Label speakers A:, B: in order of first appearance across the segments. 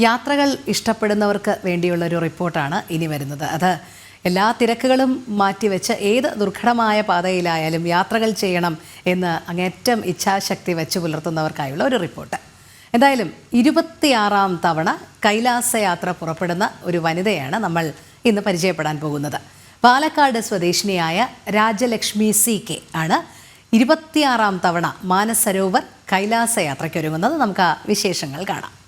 A: യാത്രകൾ ഇഷ്ടപ്പെടുന്നവർക്ക് വേണ്ടിയുള്ള ഒരു റിപ്പോർട്ടാണ് ഇനി വരുന്നത്. അത് എല്ലാ തിരക്കുകളും മാറ്റിവെച്ച് ഏത് ദുർഘടമായ പാതയിലായാലും യാത്രകൾ ചെയ്യണം എന്ന് അങ്ങേറ്റം ഇച്ഛാശക്തി വെച്ച് പുലർത്തുന്നവർക്കായുള്ള ഒരു റിപ്പോർട്ട്. എന്തായാലും ഇരുപത്തിയാറാം തവണ കൈലാസയാത്ര പുറപ്പെടുന്ന ഒരു വനിതയാണ് നമ്മൾ ഇന്ന് പരിചയപ്പെടാൻ പോകുന്നത്. പാലക്കാട് സ്വദേശിനിയായ രാജലക്ഷ്മി സി കെ ആണ് ഇരുപത്തിയാറാം തവണ മാനസരോവർ കൈലാസയാത്രയ്ക്ക് ഒരുങ്ങുന്നത് നമുക്ക് ആ വിശേഷങ്ങൾ കാണാം.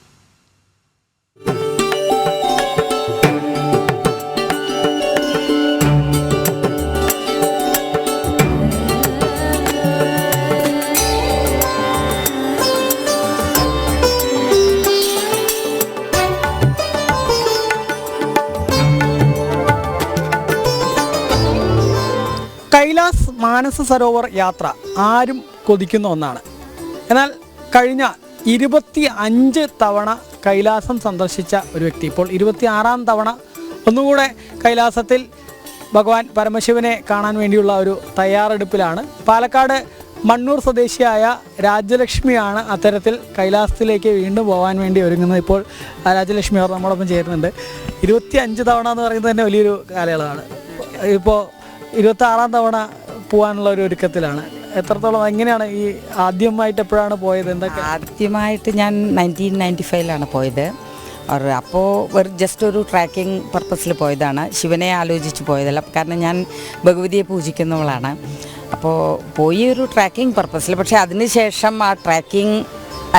B: കൈലാസ് മാനസ സരോവർ യാത്ര ആരും കൊതിക്കുന്ന ഒന്നാണ്. എന്നാൽ കഴിഞ്ഞ ഇരുപത്തി അഞ്ച് തവണ കൈലാസം സന്ദർശിച്ച ഒരു വ്യക്തി ഇപ്പോൾ ഇരുപത്തി ആറാം തവണ ഒന്നുകൂടെ കൈലാസത്തിൽ ഭഗവാൻ പരമശിവനെ കാണാൻ വേണ്ടിയുള്ള ഒരു തയ്യാറെടുപ്പിലാണ്. പാലക്കാട് മണ്ണൂർ സ്വദേശിയായ രാജ്യലക്ഷ്മിയാണ് അത്തരത്തിൽ കൈലാസത്തിലേക്ക് വീണ്ടും പോകാൻ വേണ്ടി ഒരുങ്ങുന്നത്. ഇപ്പോൾ രാജലക്ഷ്മി അവർ നമ്മളൊപ്പം ചേരുന്നുണ്ട്. ഇരുപത്തി അഞ്ച് തവണ എന്ന് പറയുന്നത് തന്നെ വലിയൊരു കാലയളവാണ്. ഇപ്പോൾ ഇരുപത്തി ആറാം തവണ പോകാനുള്ള ഒരു ഒരുക്കത്തിലാണ്. എത്രത്തോളം എങ്ങനെയാണ് ഈ ആദ്യമായിട്ട് എപ്പോഴാണ് പോയത്? എന്തൊക്കെ?
C: ആദ്യമായിട്ട് ഞാൻ നയന്റീൻ നയന്റി ഫൈവിലാണ് പോയത് അപ്പോൾ ഒരു ജസ്റ്റ് ഒരു ട്രാക്കിംഗ് പർപ്പസിൽ പോയതാണ്. ശിവനെ ആലോചിച്ച് പോയതല്ല. കാരണം ഞാൻ ഭഗവതിയെ പൂജിക്കുന്നവളാണ്. അപ്പോൾ പോയി ഒരു ട്രാക്കിംഗ് പർപ്പസിൽ പക്ഷേ അതിനുശേഷം ആ ട്രാക്കിംഗ്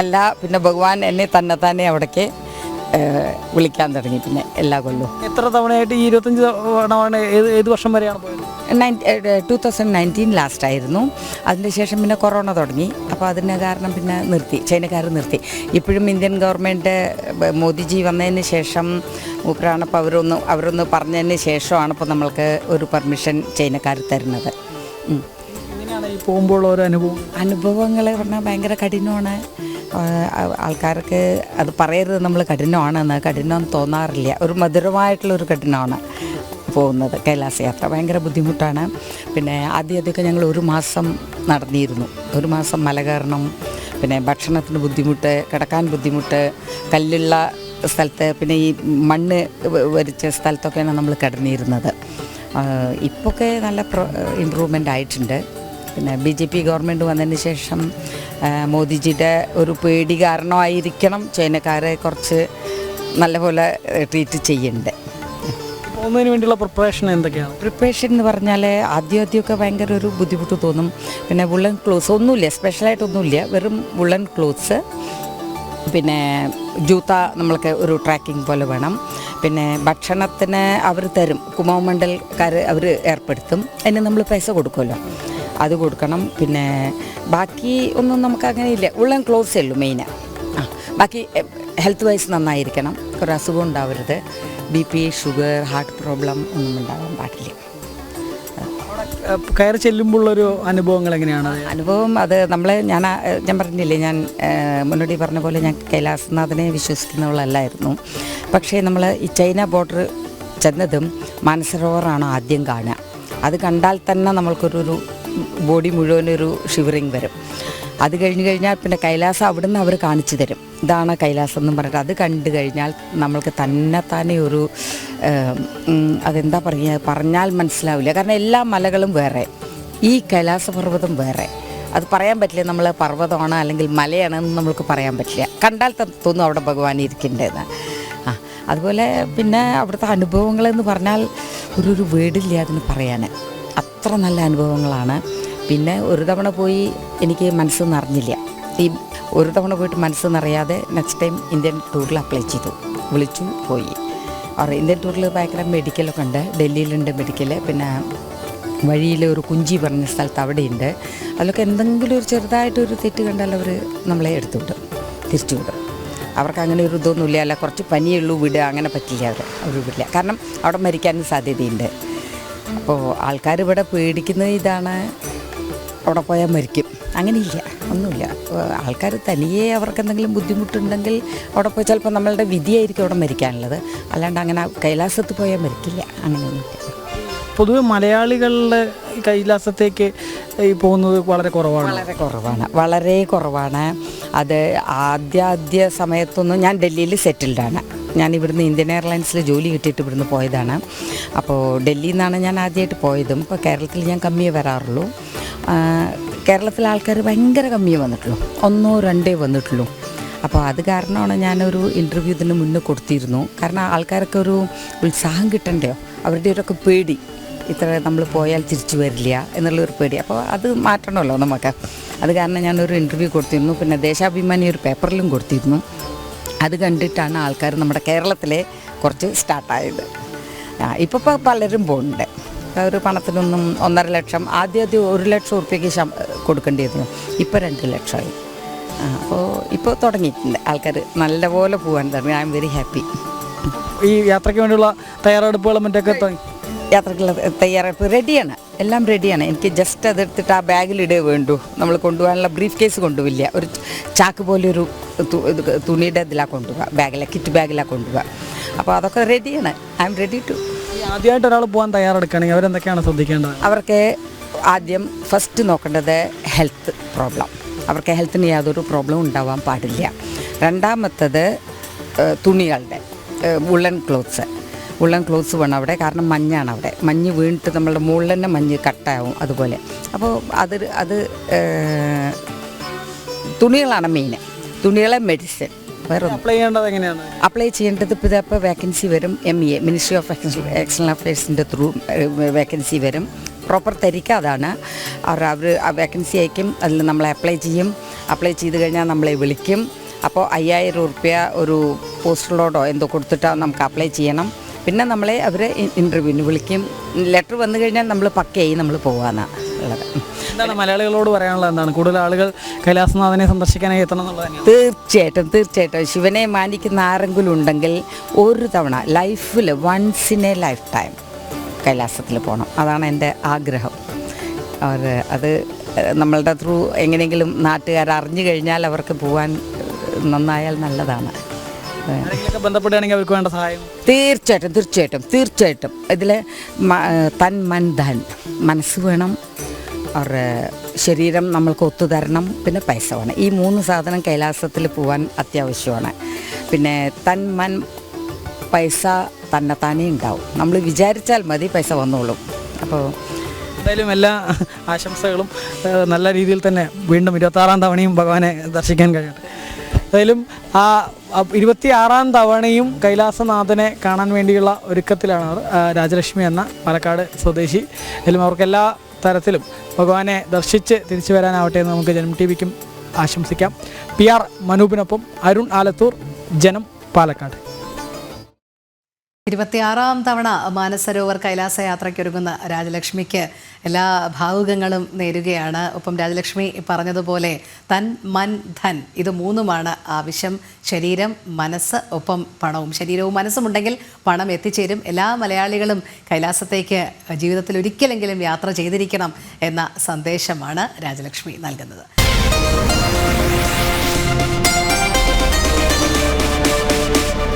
C: അല്ല പിന്നെ ഭഗവാൻ എന്നെ തന്നെ തന്നെ അവിടേക്ക് വിളിക്കാൻ തുടങ്ങി. പിന്നെ എല്ലാ കൊല്ലവും.
B: എത്ര തവണയായിട്ട് ഈ ഇരുപത്തഞ്ച് തവണ ഏത് ഏത് വർഷം വരെയാണ് പോയത്?
C: ടു തൗസൻഡ് നയന്റീൻ ലാസ്റ്റ് ആയിരുന്നു. അതിന് ശേഷം പിന്നെ കൊറോണ തുടങ്ങി. അപ്പോൾ അതിന് കാരണം പിന്നെ നിർത്തി. ചൈനക്കാർ നിർത്തി. ഇപ്പോഴും ഇന്ത്യൻ ഗവൺമെന്റ് മോദിജി വന്നതിന് ശേഷം ഉപ്രാണപ്പം അവരൊന്ന് അവരൊന്ന് പറഞ്ഞതിന് ശേഷമാണ് ഇപ്പോൾ നമ്മൾക്ക് ഒരു പെർമിഷൻ ചൈനക്കാർ തരുന്നത്.
B: പോകുമ്പോൾ അനുഭവം?
C: അനുഭവങ്ങൾ പറഞ്ഞാൽ ഭയങ്കര കഠിനമാണ്. ആൾക്കാർക്ക് അത് പറയരുത് നമ്മൾ കഠിനമാണെന്ന് കഠിനം തോന്നാറില്ല. ഒരു മധുരമായിട്ടുള്ളൊരു കഠിനമാണ്. പോകുന്നത് കൈലാസ യാത്ര. ഭയങ്കര ബുദ്ധിമുട്ടാണ്. പിന്നെ ആദ്യം ആദ്യമൊക്കെ ഞങ്ങൾ ഒരു മാസം നടന്നിരുന്നു. ഒരു മാസം മല കയറണം പിന്നെ ഭക്ഷണത്തിന് ബുദ്ധിമുട്ട് കിടക്കാൻ ബുദ്ധിമുട്ട് കല്ലുള്ള സ്ഥലത്ത് പിന്നെ ഈ മണ്ണ് വരിച്ച സ്ഥലത്തൊക്കെയാണ് നമ്മൾ കിടന്നിരുന്നത്. ഇപ്പൊക്കെ നല്ല ഇമ്പ്രൂവ്മെന്റ് ആയിട്ടുണ്ട്. പിന്നെ ബി ജെ പി ഗവൺമെന്റ് വന്നതിന് ശേഷം മോദിജിയുടെ ഒരു പേടി കാരണമായിരിക്കണം ചൈനക്കാരെ കുറച്ച് നല്ലപോലെ ട്രീറ്റ് ചെയ്യുന്നുണ്ട്
B: പോകുന്നതിന് വേണ്ടിയുള്ള പ്രിപ്പറേഷൻ എന്തൊക്കെയാണ്?
C: പ്രിപ്പറേഷൻ എന്ന് പറഞ്ഞാൽ ആദ്യം ആദ്യമൊക്കെ ഭയങ്കര ഒരു ബുദ്ധിമുട്ട് തോന്നും. പിന്നെ വുള്ളൻ ക്ലോത്ത്സ് ഒന്നുമില്ല സ്പെഷ്യലായിട്ടൊന്നുമില്ല വെറും വുള്ളൻ ക്ലോത്ത്സ് പിന്നെ ജൂത്ത നമ്മൾക്ക് ഒരു ട്രാക്കിംഗ് പോലെ വേണം. പിന്നെ ഭക്ഷണത്തിന് അവർ തരും. കുമാവ് മണ്ഡൽക്കാർ അവർ ഏർപ്പെടുത്തും. അതിന് നമ്മൾ പൈസ കൊടുക്കുമല്ലോ. അത് കൊടുക്കണം. പിന്നെ ബാക്കി ഒന്നും നമുക്ക് അങ്ങനെ ഇല്ല. ഉള്ളൻ ക്ലോത്ത്സേ ഉള്ളൂ മെയിൻ ആ ബാക്കി ഹെൽത്ത് വൈസ് നന്നായിരിക്കണം. ഒരു അസുഖം ഉണ്ടാവരുത്. B P sugar heart problem ഒന്നും ഉണ്ടാവാൻ പാടില്ല.
B: കയറി ചെല്ലുമ്പോഴുള്ളൊരു അനുഭവങ്ങൾ എങ്ങനെയാണ്?
C: അനുഭവം അത് നമ്മൾ ഞാൻ ഞാൻ പറഞ്ഞില്ലേ ഞാൻ മുന്നോടി പറഞ്ഞ പോലെ ഞാൻ കൈലാസനാഥിനെ വിശ്വസിക്കുന്നവളല്ലായിരുന്നു. പക്ഷേ നമ്മൾ ഈ ചൈന ബോർഡർ ചെന്നതും മാനസരോവറാണ് ആദ്യം കാണുക. അത് കണ്ടാൽ തന്നെ നമ്മൾക്കൊരു ബോഡി മുഴുവനൊരു ഷിവറിങ് വരും. അത് കഴിഞ്ഞ് കഴിഞ്ഞാൽ പിന്നെ കൈലാസം അവിടെ നിന്ന് അവർ കാണിച്ചു തരും. ഇതാണ് കൈലാസം എന്ന് പറഞ്ഞിട്ട്. അത് കണ്ടു കഴിഞ്ഞാൽ നമ്മൾക്ക് തന്നെ തന്നെ ഒരു അതെന്താ പറയുക പറഞ്ഞാൽ മനസ്സിലാവില്ല. കാരണം എല്ലാ മലകളും വേറെ. ഈ കൈലാസ കൈലാസപർവതം വേറെ. അത് പറയാൻ പറ്റില്ല നമ്മൾ പർവതമാണ് അല്ലെങ്കിൽ മലയാണെന്ന് നമ്മൾക്ക് പറയാൻ പറ്റില്ല. കണ്ടാൽ തോന്നും അവിടെ ഭഗവാൻ ഇരിക്കേണ്ടതെന്ന്. ആ അതുപോലെ പിന്നെ അവിടുത്തെ അനുഭവങ്ങളെന്ന് പറഞ്ഞാൽ ഒരു ഒരു വേടില്ല അതിന് പറയാൻ. അത്ര നല്ല അനുഭവങ്ങളാണ്. പിന്നെ ഒരു തവണ പോയി എനിക്ക് മനസ്സ് നിറഞ്ഞില്ല ഈ ഒരു തവണ പോയിട്ട് മനസ്സ് നിറയാതെ നെക്സ്റ്റ് ടൈം ഇന്ത്യൻ ടൂറിൽ അപ്ലൈ ചെയ്തു. വിളിച്ചു പോയി. ഇന്ത്യൻ ടൂറിൽ ഭയങ്കര മെഡിക്കലൊക്കെ ഉണ്ട്. ഡൽഹിയിലുണ്ട് മെഡിക്കൽ പിന്നെ വഴിയിൽ ഒരു കുഞ്ചി പറഞ്ഞ സ്ഥലത്ത് അവിടെയുണ്ട്. അതിലൊക്കെ എന്തെങ്കിലും ഒരു ചെറുതായിട്ടൊരു തെറ്റ് കണ്ടാൽ അവർ നമ്മളെ എടുത്തുവിടും. തിരിച്ചുവിടും. തിരിച്ചു വിടും അവർക്ക് അങ്ങനെ ഒരു ഇതൊന്നുമില്ല. അല്ല കുറച്ച് പനിയുള്ളൂ വിടുക അങ്ങനെ പറ്റില്ല അവർ അവർ വിടില്ല. കാരണം അവിടെ മരിക്കാനും സാധ്യതയുണ്ട്. അപ്പോൾ ആൾക്കാർ ഇവിടെ പേടിക്കുന്നത് ഇതാണ്. അവിടെ പോയാൽ മരിക്കും. അങ്ങനെയില്ല ഒന്നുമില്ല. ആൾക്കാർ തനിയെ അവർക്ക് എന്തെങ്കിലും ബുദ്ധിമുട്ടുണ്ടെങ്കിൽ അവിടെ പോയി ചിലപ്പോൾ നമ്മളുടെ വിധിയായിരിക്കും അവിടെ മരിക്കാനുള്ളത്. അല്ലാണ്ട് അങ്ങനെ കൈലാസത്ത് പോയാൽ മരിക്കില്ല അങ്ങനെയൊന്നുമില്ല.
B: പൊതുവെ മലയാളികളുടെ കൈലാസത്തേക്ക് ഈ പോകുന്നത് വളരെ കുറവാണ്.
C: വളരെ കുറവാണ് വളരെ കുറവാണ്. അത് ആദ്യ ആദ്യ സമയത്തൊന്നും ഞാൻ ഡൽഹിയിൽ സെറ്റിൽഡാണ് ഞാൻ ഇവിടുന്ന് ഇന്ത്യൻ എയർലൈൻസിൽ ജോലി കിട്ടിയിട്ട് ഇവിടുന്ന് പോയതാണ്. അപ്പോൾ ഡൽഹിയിൽ നിന്നാണ് ഞാൻ ആദ്യമായിട്ട് പോയതും. ഇപ്പോൾ കേരളത്തിൽ ഞാൻ കമ്മിയേ വരാറുള്ളൂ. കേരളത്തിലെ ആൾക്കാർ ഭയങ്കര കമ്മിയേ വന്നിട്ടുള്ളൂ. ഒന്നോ രണ്ടേ വന്നിട്ടുള്ളൂ. അപ്പോൾ അത് കാരണമാണ് ഞാനൊരു ഇന്റർവ്യൂ ഇതിന് മുന്നേ കൊടുത്തിരുന്നു. കാരണം ആൾക്കാരൊക്കെ ഒരു ഉത്സാഹം കിട്ടണ്ടയോ അവരുടെ ഒരൊക്കെ പേടി. ഇത്ര നമ്മൾ പോയാൽ തിരിച്ചു വരില്ല എന്നുള്ളൊരു പേടി. അപ്പോൾ അത് മാറ്റണമല്ലോ നമുക്ക്. അത് കാരണം ഞാനൊരു ഇന്റർവ്യൂ കൊടുത്തിരുന്നു. പിന്നെ ദേശാഭിമാനി ഒരു പേപ്പറിലും കൊടുത്തിരുന്നു. അത് കണ്ടിട്ടാണ് ആൾക്കാർ നമ്മുടെ കേരളത്തിലെ കുറച്ച് സ്റ്റാർട്ടായത് ഇപ്പോൾ പലരും പോകുന്നുണ്ട് ഒരു പണത്തിനൊന്നും ഒന്നര ലക്ഷം ആദ്യം ആദ്യം ഒരു ലക്ഷം ഉറുപ്പ്യക്ക് ശം കൊടുക്കേണ്ടിയിരുന്നു. ഇപ്പോൾ രണ്ട് ലക്ഷമായി. അപ്പോൾ ഇപ്പോൾ തുടങ്ങിയിട്ടുണ്ട് ആൾക്കാർ നല്ലപോലെ പോകാൻ തുടങ്ങി. I am very happy.
B: ഈ യാത്രയ്ക്ക് വേണ്ടിയുള്ള തയ്യാറെടുപ്പുകളും മറ്റൊക്കെ
C: യാത്രയ്ക്കുള്ള തയ്യാറെടുപ്പ് റെഡിയാണ്. എല്ലാം റെഡിയാണ്. എനിക്ക് ജസ്റ്റ് അതെടുത്തിട്ട് ആ ബാഗിലിടേ വേണ്ടു. നമ്മൾ കൊണ്ടുപോകാനുള്ള ബ്രീഫ് കേസ് കൊണ്ടുപോയില്ല ഒരു ചാക്ക് പോലെ ഒരു തുണിയുടെ ഇതിലാണ് കൊണ്ടുപോകുക ബാഗിലാണ് കിറ്റ് ബാഗിലാണ് കൊണ്ടുപോകുക അപ്പോൾ അതൊക്കെ റെഡിയാണ്. ഐ എം റെഡി ടു
B: ആദ്യമായിട്ട് ഒരാൾ പോകാൻ തയ്യാറെടുക്കുകയാണെങ്കിൽ അവരെന്തൊക്കെയാണ് ശ്രദ്ധിക്കേണ്ടത്? അവർക്ക്
C: ആദ്യം ഫസ്റ്റ് നോക്കേണ്ടത് ഹെൽത്ത് പ്രോബ്ലം അവർക്ക് ഹെൽത്തിന് യാതൊരു പ്രോബ്ലം ഉണ്ടാവാൻ പാടില്ല. രണ്ടാമത്തത് തുണികളുടെ വുള്ളൻ ക്ലോത്ത്സ് ഉള്ളൻ ക്ലോത്ത്സ് വേണം അവിടെ കാരണം മഞ്ഞാണ് അവിടെ. മഞ്ഞ് വീണിട്ട് നമ്മളുടെ മുകളിൽ തന്നെ മഞ്ഞ് കട്ടാവും അതുപോലെ. അപ്പോൾ അത് അത് തുണികളാണ് മെയിൻ തുണികളെ മെഡിസിൻ വേറെ
B: അപ്ലൈ ചെയ്യേണ്ടത് എങ്ങനെയാണ്?
C: അപ്ലൈ ചെയ്യേണ്ടത് ഇപ്പോൾ ഇതപ്പോൾ വേക്കൻസി വരും. M E A ministry of external അഫയേഴ്സിന്റെ through vacancy വരും. പ്രോപ്പർ തരിക അതാണ്. അവർ അവർ ആ വേക്കൻസി അയക്കും. അതിൽ നമ്മൾ അപ്ലൈ ചെയ്യും. അപ്ലൈ ചെയ്ത് കഴിഞ്ഞാൽ നമ്മളെ വിളിക്കും. അപ്പോൾ അയ്യായിരം ഉറുപ്യ ഒരു പോസ്റ്റലോടോ എന്തോ കൊടുത്തിട്ടാണ് നമുക്ക് അപ്ലൈ ചെയ്യണം. പിന്നെ നമ്മളെ അവർ ഇന്റർവ്യൂവിന് വിളിക്കും. ലെറ്റർ വന്നു കഴിഞ്ഞാൽ നമ്മൾ പക്കയായി നമ്മൾ പോകാനാണ് ഉള്ളത്.
B: എന്താണ് മലയാളികളോട് പറയാനുള്ളത് എന്താണ്? കൂടുതൽ ആളുകൾ കൈലാസനാഥനെ സന്ദർശിക്കാനായി എത്തണം എന്നുള്ളത്
C: തീർച്ചയായിട്ടും തീർച്ചയായിട്ടും. ശിവനെ മാനിക്കുന്ന ആരെങ്കിലും ഉണ്ടെങ്കിൽ ഒരു തവണ ലൈഫിൽ once in a life time കൈലാസത്തിൽ പോകണം അതാണ് എന്റെ ആഗ്രഹം. അവർ അത് നമ്മളുടെ ത്രൂ എങ്ങനെയെങ്കിലും നാട്ടുകാർ അറിഞ്ഞു കഴിഞ്ഞാൽ അവർക്ക് പോകാൻ നന്നായാൽ നല്ലതാണ്.
B: ബന്ധപ്പെടുകയാണെങ്കിൽ അവർക്ക് വേണ്ട സഹായം?
C: തീർച്ചയായിട്ടും തീർച്ചയായിട്ടും തീർച്ചയായിട്ടും. ഇതിൽ തൻ മൻ ധൻ മനസ്സ് വേണം. അവരുടെ ശരീരം നമ്മൾക്ക് ഒത്തുതരണം പിന്നെ പൈസ വേണം ഈ മൂന്ന് സാധനം കൈലാസത്തിൽ പോകാൻ അത്യാവശ്യമാണ്. പിന്നെ തൻ മൻ പൈസ തന്നെത്താനേ ഉണ്ടാവും. നമ്മൾ വിചാരിച്ചാൽ മതി പൈസ വന്നോളും. അപ്പോൾ
B: എന്തായാലും എല്ലാ ആശംസകളും നല്ല രീതിയിൽ തന്നെ വീണ്ടും ഇരുപത്താറാം തവണയും ഭഗവാനെ ദർശിക്കാൻ കഴിയട്ടെ. എന്തായാലും ആ ഇരുപത്തി ആറാം തവണയും കൈലാസനാഥനെ കാണാൻ വേണ്ടിയുള്ള ഒരുക്കത്തിലാണ് രാജലക്ഷ്മി എന്ന പാലക്കാട് സ്വദേശി. എന്തായാലും അവർക്ക് എല്ലാ തരത്തിലും ഭഗവാനെ ദർശിച്ച് തിരിച്ചു വരാനാവട്ടെ എന്ന് നമുക്ക് ജനം ടി വിക്കും ആശംസിക്കാം. പി ആർ മനൂപിനൊപ്പം അരുൺ ആലത്തൂർ ജനം പാലക്കാട്.
A: ഇരുപത്തിയാറാം തവണ മാനസരോവർ കൈലാസ യാത്രയ്ക്കൊരുങ്ങുന്ന രാജലക്ഷ്മിക്ക് എല്ലാ ഭാവുകങ്ങളും നേരുകയാണ്. ഒപ്പം രാജലക്ഷ്മി പറഞ്ഞതുപോലെ തൻ മൻ ധൻ ഇത് മൂന്നുമാണ് ആവശ്യം. ശരീരം മനസ്സ് ഒപ്പം പണവും. ശരീരവും മനസ്സും ഉണ്ടെങ്കിൽ പണം എത്തിച്ചേരും. എല്ലാ മലയാളികളും കൈലാസത്തേക്ക് ജീവിതത്തിൽ ഒരിക്കലെങ്കിലും യാത്ര ചെയ്തിരിക്കണം എന്ന സന്ദേശമാണ് രാജലക്ഷ്മി നൽകുന്നത്.